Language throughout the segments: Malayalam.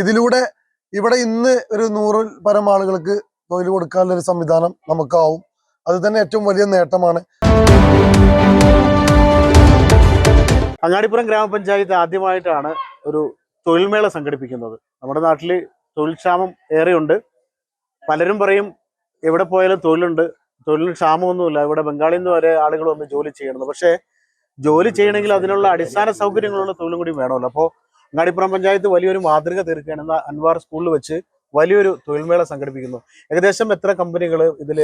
ഇതിലൂടെ ഇവിടെ ഇന്ന് ഒരു നൂറിൽ പരം ആളുകൾക്ക് തൊഴിൽ കൊടുക്കാനുള്ള ഒരു സംവിധാനം നമുക്കാവും. അത് തന്നെ ഏറ്റവും വലിയ നേട്ടമാണ്. അങ്ങാടിപ്പുറം ഗ്രാമപഞ്ചായത്ത് ആദ്യമായിട്ടാണ് ഒരു തൊഴിൽമേള സംഘടിപ്പിക്കുന്നത്. നമ്മുടെ നാട്ടിൽ തൊഴിൽ ക്ഷാമം ഏറെയുണ്ട്. പലരും പറയും എവിടെ പോയാലും തൊഴിലുണ്ട്. തൊഴിലിന് ക്ഷാമമൊന്നുമില്ല. ഇവിടെ ബംഗാളിൽ നിന്ന് വരെ ആളുകൾ വന്ന് ജോലി ചെയ്യണം പക്ഷേ ജോലി ചെയ്യണമെങ്കിൽ അതിനുള്ള അടിസ്ഥാന സൗകര്യങ്ങളുള്ള തൊഴിലും കൂടി വേണമല്ലോ. അപ്പോൾ അങ്ങാടിപ്പുറം പഞ്ചായത്ത് വലിയൊരു മാതൃക തീർക്കുകയാണ് അൻവാർ സ്കൂളിൽ വെച്ച് വലിയൊരു തൊഴിൽമേള സംഘടിപ്പിക്കുന്നു. ഏകദേശം എത്ര കമ്പനികൾ ഇതിൽ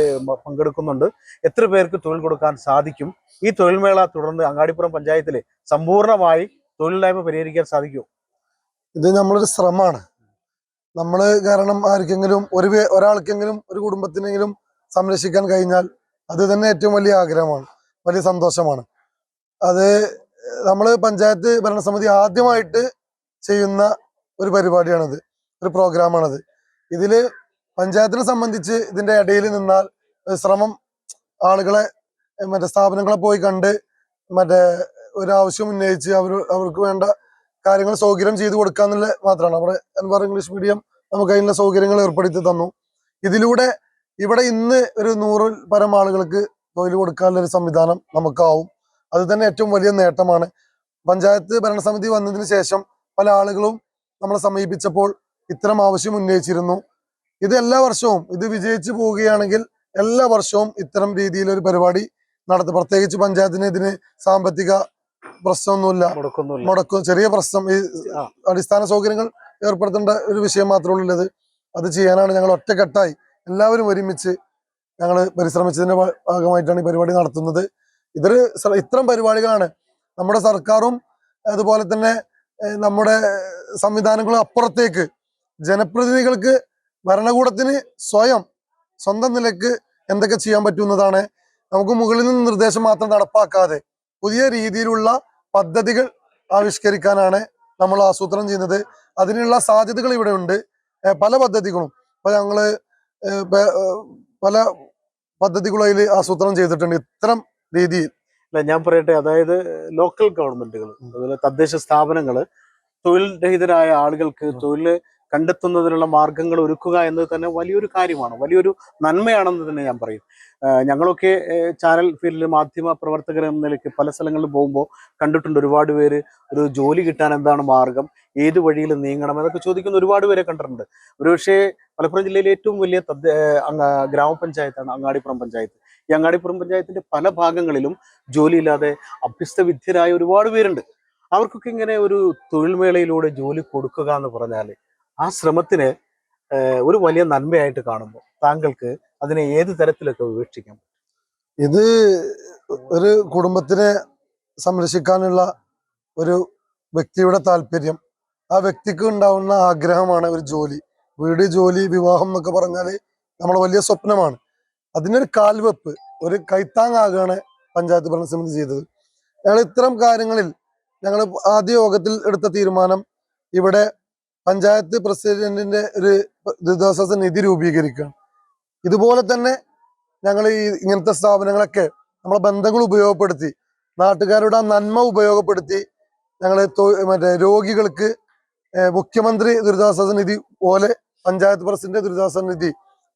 പങ്കെടുക്കുന്നുണ്ട്? എത്ര പേർക്ക് തൊഴിൽ കൊടുക്കാൻ സാധിക്കും? ഈ തൊഴിൽമേള തുടർന്ന് അങ്ങാടിപ്പുറം പഞ്ചായത്തിൽ സമ്പൂർണമായി തൊഴിലില്ലായ്മ പരിഹരിക്കാൻ സാധിക്കും ഇത് നമ്മളൊരു ശ്രമമാണ്. നമ്മൾ കാരണം ആർക്കെങ്കിലും ഒരു ഒരാൾക്കെങ്കിലും ഒരു കുടുംബത്തിനെങ്കിലും സംരക്ഷിക്കാൻ കഴിഞ്ഞാൽ അത് തന്നെ ഏറ്റവും വലിയ ആഗ്രഹമാണ് വലിയ സന്തോഷമാണ്. അത് നമ്മൾ പഞ്ചായത്ത് ഭരണസമിതി ആദ്യമായിട്ട് ചെയ്യുന്ന ഒരു പരിപാടിയാണത് ഒരു പ്രോഗ്രാമാണത്. ഇതിൽ പഞ്ചായത്തിനെ സംബന്ധിച്ച് ഇതിന്റെ ഇടയിൽ നിന്നാൽ ശ്രമം ആളുകളെ മറ്റേ സ്ഥാപനങ്ങളെ പോയി കണ്ട് മറ്റേ ഒരു ആവശ്യം ഉന്നയിച്ച് അവർ അവർക്ക് വേണ്ട കാര്യങ്ങൾ സൗകര്യം ചെയ്തു കൊടുക്കുക എന്നുള്ള മാത്രമാണ്. അവിടെ അൻവാർ ഇംഗ്ലീഷ് മീഡിയം നമുക്ക് അതിനുള്ള സൗകര്യങ്ങൾ ഏർപ്പെടുത്തി തന്നു. ഇതിലൂടെ ഇവിടെ ഇന്ന് ഒരു നൂറിൽ പരം ആളുകൾക്ക് തൊഴിൽ കൊടുക്കാനുള്ള ഒരു സംവിധാനം നമുക്കാവും. അത് തന്നെ ഏറ്റവും വലിയ നേട്ടമാണ്. പഞ്ചായത്ത് ഭരണസമിതി വന്നതിന് ശേഷം പല ആളുകളും നമ്മളെ സമീപിച്ചപ്പോൾ ഇത്തരം ആവശ്യം ഉന്നയിച്ചിരുന്നു. ഇത് എല്ലാ വർഷവും ഇത് വിജയിച്ചു പോവുകയാണെങ്കിൽ എല്ലാ വർഷവും ഇത്തരം രീതിയിൽ ഒരു പരിപാടി നടത്തും. പ്രത്യേകിച്ച് പഞ്ചായത്തിന് ഇതിന് സാമ്പത്തിക പ്രശ്നമൊന്നുമില്ല. മുടക്കും ചെറിയ പ്രശ്നം. ഈ അടിസ്ഥാന സൗകര്യങ്ങൾ ഏർപ്പെടുത്തേണ്ട ഒരു വിഷയം മാത്രമേ ഉള്ളത് അത് ചെയ്യാനാണ് ഞങ്ങൾ ഒറ്റക്കെട്ടായി എല്ലാവരും ഒരുമിച്ച് ഞങ്ങൾ പരിശ്രമിച്ചതിന്റെ ഭാഗമായിട്ടാണ് ഈ പരിപാടി നടത്തുന്നത്. ഇതൊരു ഇത്തരം പരിപാടികളാണ് നമ്മുടെ സർക്കാരും അതുപോലെ തന്നെ നമ്മുടെ സംവിധാനങ്ങൾ അപ്പുറത്തേക്ക്. ജനപ്രതിനിധികൾക്ക് ഭരണകൂടത്തിന് സ്വയം സ്വന്തം നിലയ്ക്ക് എന്തൊക്കെ ചെയ്യാൻ പറ്റുന്നതാണ്. നമുക്ക് മുകളിൽ നിന്ന് നിർദ്ദേശം മാത്രം നടപ്പാക്കാതെ പുതിയ രീതിയിലുള്ള പദ്ധതികൾ ആവിഷ്കരിക്കാനാണ് നമ്മൾ ആസൂത്രണം ചെയ്യുന്നത്. അതിനുള്ള സാധ്യതകൾ ഇവിടെ ഉണ്ട്. പല പദ്ധതികളും. ഇപ്പൊ ഞങ്ങൾ പല പദ്ധതികളും അതിൽ ആസൂത്രണം ചെയ്തിട്ടുണ്ട് ഇത്തരം രീതിയിൽ. അല്ല ഞാൻ പറയട്ടെ. അതായത് ലോക്കൽ ഗവൺമെന്റുകൾ അതുപോലെ തദ്ദേശ സ്ഥാപനങ്ങൾ തൊഴിൽ രഹിതരായ ആളുകൾക്ക് തൊഴിൽ കണ്ടെത്തുന്നതിനുള്ള മാർഗങ്ങൾ ഒരുക്കുക എന്നത് തന്നെ വലിയൊരു കാര്യമാണ്. വലിയൊരു നന്മയാണെന്ന് തന്നെ ഞാൻ പറയും. ഞങ്ങളൊക്കെ ചാനൽ ഫീൽഡിൽ മാധ്യമ പ്രവർത്തകർ എന്ന നിലയ്ക്ക് പല സ്ഥലങ്ങളിൽ പോകുമ്പോൾ കണ്ടിട്ടുണ്ട് ഒരുപാട് പേര് ഒരു ജോലി കിട്ടാൻ എന്താണ് മാർഗം ഏത് വഴിയിൽ നീങ്ങണം എന്നൊക്കെ ചോദിക്കുന്ന ഒരുപാട് പേരെ കണ്ടിട്ടുണ്ട്. ഒരുപക്ഷെ മലപ്പുറം ജില്ലയിലെ ഏറ്റവും വലിയ ഗ്രാമപഞ്ചായത്താണ് അങ്ങാടിപ്പുറം പഞ്ചായത്ത്. ഈ അങ്ങാടിപ്പുറം പഞ്ചായത്തിന്റെ പല ഭാഗങ്ങളിലും ജോലിയില്ലാതെ അഭ്യസ്ത വിദ്യരായ ഒരുപാട് പേരുണ്ട്. അവർക്കൊക്കെ ഇങ്ങനെ ഒരു തൊഴിൽ മേളയിലൂടെ ജോലി കൊടുക്കുക എന്ന് പറഞ്ഞാൽ ആ ശ്രമത്തിന് ഒരു വലിയ നന്മയായിട്ട് കാണുമ്പോൾ താങ്കൾക്ക് അതിനെ ഏത് തരത്തിലൊക്കെ വീക്ഷിക്കാം ഇത് ഒരു കുടുംബത്തിനെ സംരക്ഷിക്കാനുള്ള ഒരു വ്യക്തിയുടെ താല്പര്യം. ആ വ്യക്തിക്ക് ഉണ്ടാവുന്ന ആഗ്രഹമാണ് ഒരു ജോലി. വീട് ജോലി വിവാഹം എന്നൊക്കെ പറഞ്ഞാൽ നമ്മുടെ വലിയ സ്വപ്നമാണ്. അതിനൊരു കാൽവെപ്പ് ഒരു കൈത്താങ്ങാകാണ് പഞ്ചായത്ത് ഭരണസമിതി ചെയ്തത്. ഞങ്ങൾ ഇത്തരം കാര്യങ്ങളിൽ ഞങ്ങൾ ആദ്യ യോഗത്തിൽ എടുത്ത തീരുമാനം ഇവിടെ പഞ്ചായത്ത് പ്രസിഡന്റിന്റെ ഒരു ദുരിതാശ്വാസ നിധി രൂപീകരിക്കുകയാണ്. ഇതുപോലെ തന്നെ ഞങ്ങൾ ഈ ഇങ്ങനത്തെ സ്ഥാപനങ്ങളൊക്കെ നമ്മളെ ബന്ധങ്ങൾ ഉപയോഗപ്പെടുത്തി നാട്ടുകാരുടെ ആ നന്മ ഉപയോഗപ്പെടുത്തി ഞങ്ങൾ മറ്റേ രോഗികൾക്ക് മുഖ്യമന്ത്രി ദുരിതാശ്വാസ നിധി പോലെ പഞ്ചായത്ത് പ്രസിഡന്റ് ദുരിതാശ്വാസ നിധി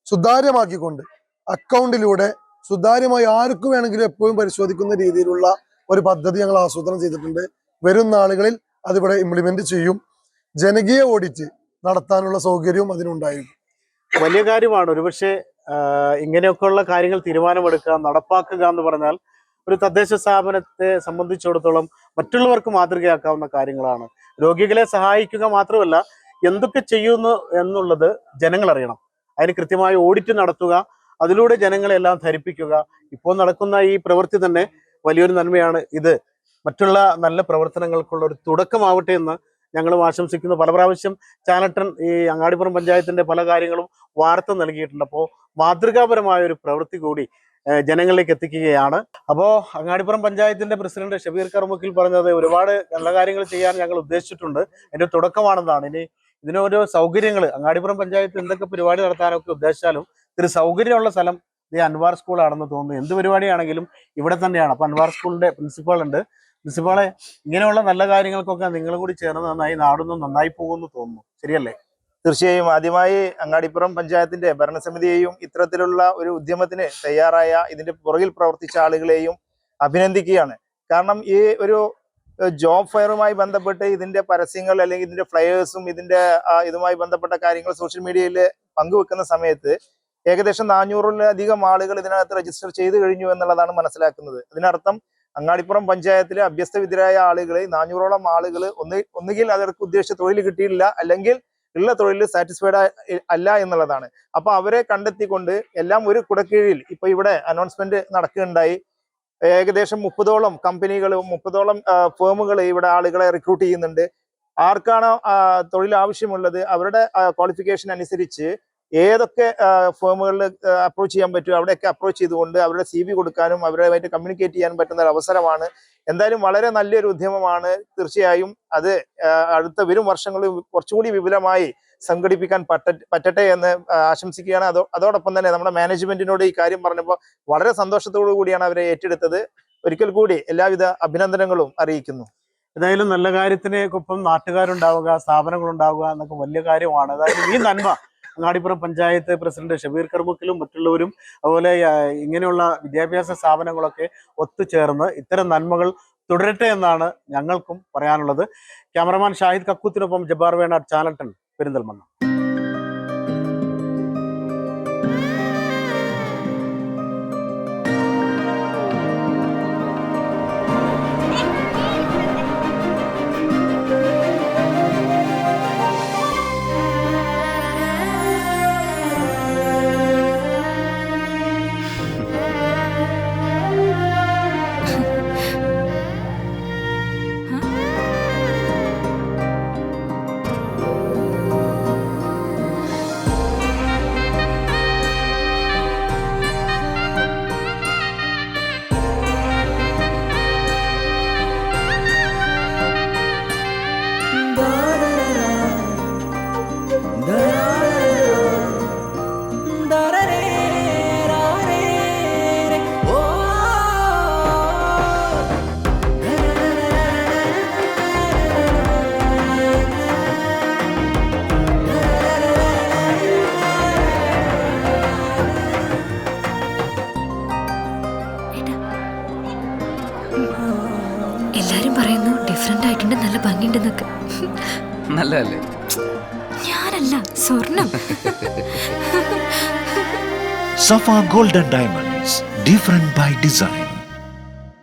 സുതാര്യമാക്കിക്കൊണ്ട് അക്കൗണ്ടിലൂടെ സുതാര്യമായി ആർക്കു വേണമെങ്കിലും എപ്പോഴും പരിശോധിക്കുന്ന രീതിയിലുള്ള ഒരു പദ്ധതി ഞങ്ങൾ ആസൂത്രണം ചെയ്തിട്ടുണ്ട്. വരും നാളുകളിൽ അതിവിടെ ഇംപ്ലിമെന്റ് ചെയ്യും. ജനകീയ ഓഡിറ്റ് നടത്താനുള്ള സൗകര്യവും അതിനുണ്ടായിരുന്നു വലിയ കാര്യമാണ്. ഒരുപക്ഷെ ഇങ്ങനെയൊക്കെയുള്ള കാര്യങ്ങൾ തീരുമാനമെടുക്കുക നടപ്പാക്കുക എന്ന് പറഞ്ഞാൽ ഒരു തദ്ദേശ സ്ഥാപനത്തെ സംബന്ധിച്ചിടത്തോളം മറ്റുള്ളവർക്ക് മാതൃകയാക്കാവുന്ന കാര്യങ്ങളാണ്. രോഗികളെ സഹായിക്കുക മാത്രമല്ല എന്തൊക്കെ ചെയ്യുന്നു എന്നുള്ളത് ജനങ്ങൾ അറിയണം. അതിന് കൃത്യമായി ഓഡിറ്റ് നടത്തുക അതിലൂടെ ജനങ്ങളെല്ലാം ധരിപ്പിക്കുക. ഇപ്പോൾ നടക്കുന്ന ഈ പ്രവൃത്തി തന്നെ വലിയൊരു നന്മയാണ് ഇത്. മറ്റുള്ള നല്ല പ്രവർത്തനങ്ങൾക്കുള്ള ഒരു തുടക്കമാവട്ടെ എന്ന് ഞങ്ങൾ ആശംസിക്കുന്നു. പല പ്രാവശ്യം ചാനട്ടൻ ഈ അങ്ങാടിപ്പുറം പഞ്ചായത്തിന്റെ പല കാര്യങ്ങളും വാർത്ത നൽകിയിട്ടുണ്ട്. അപ്പോൾ മാതൃകാപരമായ ഒരു പ്രവൃത്തി കൂടി ജനങ്ങളിലേക്ക് എത്തിക്കുകയാണ്. അപ്പോൾ അങ്ങാടിപ്പുറം പഞ്ചായത്തിന്റെ പ്രസിഡന്റ് ഷബീർ കർമുക്കിൽ പറഞ്ഞത് ഒരുപാട് നല്ല കാര്യങ്ങൾ ചെയ്യാൻ ഞങ്ങൾ ഉദ്ദേശിച്ചിട്ടുണ്ട്. അതിന്റെ തുടക്കമാണെന്നാണ്. ഇനി ഇതിനോരോ സൗകര്യങ്ങൾ അങ്ങാടിപ്പുറം പഞ്ചായത്ത് എന്തൊക്കെ പരിപാടി നടത്താനൊക്കെ ഉദ്ദേശിച്ചാലും ഇത്തിരി സൗകര്യമുള്ള സ്ഥലം ഈ അൻവാർ സ്കൂളാണെന്ന് തോന്നുന്നു. എന്ത് പരിപാടിയാണെങ്കിലും ഇവിടെ തന്നെയാണ്. അപ്പൊ അൻവാർ സ്കൂളിന്റെ പ്രിൻസിപ്പാൾ ഉണ്ട് പ്രിൻസിപ്പാളെ ഇങ്ങനെയുള്ള നല്ല കാര്യങ്ങൾക്കൊക്കെ നിങ്ങളും കൂടി ചേർന്ന് നന്നായി നാടൊന്നും നന്നായി പോകുമെന്ന് തോന്നുന്നു. ശരിയല്ലേ? തീർച്ചയായും. ആദ്യമായി അങ്ങാടിപ്പുറം പഞ്ചായത്തിന്റെ ഭരണസമിതിയെയും ഇത്തരത്തിലുള്ള ഒരു ഉദ്യമത്തിന് തയ്യാറായ ഇതിന്റെ പുറകിൽ പ്രവർത്തിച്ച ആളുകളെയും അഭിനന്ദിക്കുകയാണ്. കാരണം ഈ ഒരു ജോബ് ഫെയറുമായി ബന്ധപ്പെട്ട് ഇതിന്റെ പരസ്യങ്ങൾ അല്ലെങ്കിൽ ഇതിന്റെ ഫ്ലയേഴ്സും ഇതിന്റെ ഇതുമായി ബന്ധപ്പെട്ട കാര്യങ്ങൾ സോഷ്യൽ മീഡിയയിൽ പങ്കുവെക്കുന്ന സമയത്ത് ഏകദേശം നാനൂറിലധികം ആളുകൾ ഇതിനകത്ത് രജിസ്റ്റർ ചെയ്തു കഴിഞ്ഞു എന്നുള്ളതാണ് മനസ്സിലാക്കുന്നത്. അതിനർത്ഥം അങ്ങാടിപ്പുറം പഞ്ചായത്തിലെ അഭ്യസ്തവിദ്യരായ ആളുകളെ നാനൂറോളം ആളുകൾ ഒന്ന് ഒന്നുകിൽ അവർക്ക് ഉദ്ദേശിച്ച തൊഴിൽ കിട്ടിയിട്ടില്ല അല്ലെങ്കിൽ ഉള്ള തൊഴിൽ സാറ്റിസ്ഫൈഡ് അല്ല എന്നുള്ളതാണ്. അപ്പൊ അവരെ കണ്ടെത്തിക്കൊണ്ട് എല്ലാം ഒരു കുടക്കീഴിൽ ഇപ്പൊ ഇവിടെ അനൗൺസ്മെന്റ് നടക്കുകയുണ്ടായി. ഏകദേശം മുപ്പതോളം കമ്പനികൾ മുപ്പതോളം ഫേമുകൾ ഇവിടെ ആളുകളെ റിക്രൂട്ട് ചെയ്യുന്നുണ്ട്. ആർക്കാണോ തൊഴിൽ ആവശ്യമുള്ളത് അവരുടെ ക്വാളിഫിക്കേഷൻ അനുസരിച്ച് ഏതൊക്കെ ഫേമുകളിൽ അപ്രോച്ച് ചെയ്യാൻ പറ്റുമോ അവിടെയൊക്കെ അപ്രോച്ച് ചെയ്തുകൊണ്ട് അവരുടെ സി കൊടുക്കാനും അവരുമായിട്ട് കമ്മ്യൂണിക്കേറ്റ് ചെയ്യാൻ പറ്റുന്ന ഒരു അവസരമാണ് എന്തായാലും വളരെ നല്ലൊരു ഉദ്യമമാണ്. തീർച്ചയായും അത് അടുത്ത വരും വർഷങ്ങളിൽ കുറച്ചുകൂടി വിപുലമായി സംഘടിപ്പിക്കാൻ പറ്റ പറ്റട്ടെ എന്ന് ആശംസിക്കുകയാണ്. അതോ അതോടൊപ്പം തന്നെ നമ്മുടെ മാനേജ്മെന്റിനോട് ഈ കാര്യം പറഞ്ഞപ്പോൾ വളരെ സന്തോഷത്തോടു കൂടിയാണ് അവരെ ഏറ്റെടുത്തത്. ഒരിക്കൽ കൂടി എല്ലാവിധ അഭിനന്ദനങ്ങളും അറിയിക്കുന്നു. ഏതായാലും നല്ല കാര്യത്തിനൊപ്പം നാട്ടുകാരുണ്ടാവുക സ്ഥാപനങ്ങളുണ്ടാവുക എന്നൊക്കെ വലിയ കാര്യമാണ്. അതായത് ഈ നന്മ അങ്ങാടിപ്പുറം പഞ്ചായത്ത് പ്രസിഡന്റ് ഷബീർ കർമുക്കിലും മറ്റുള്ളവരും അതുപോലെ ഇങ്ങനെയുള്ള വിദ്യാഭ്യാസ സ്ഥാപനങ്ങളൊക്കെ ഒത്തുചേർന്ന് ഇത്തരം നന്മകൾ തുടരട്ടെ എന്നാണ് ഞങ്ങൾക്കും പറയാനുള്ളത്. ക്യാമറമാൻ ഷാഹിദ് കക്കൂത്തിനൊപ്പം ജബ്ബാർ വേണാട് ചാലട്ടൻ പെരിന്തൽമണ്ണ. എല്ലാരും പറയുന്നു ഡിഫറെന്റ് ആയിട്ടുണ്ട് നല്ല ഭംഗിയുണ്ടെന്നൊക്കെ. നല്ലതല്ലേ? ഞാനല്ല സ്വർണം. Safa golden diamonds different by design.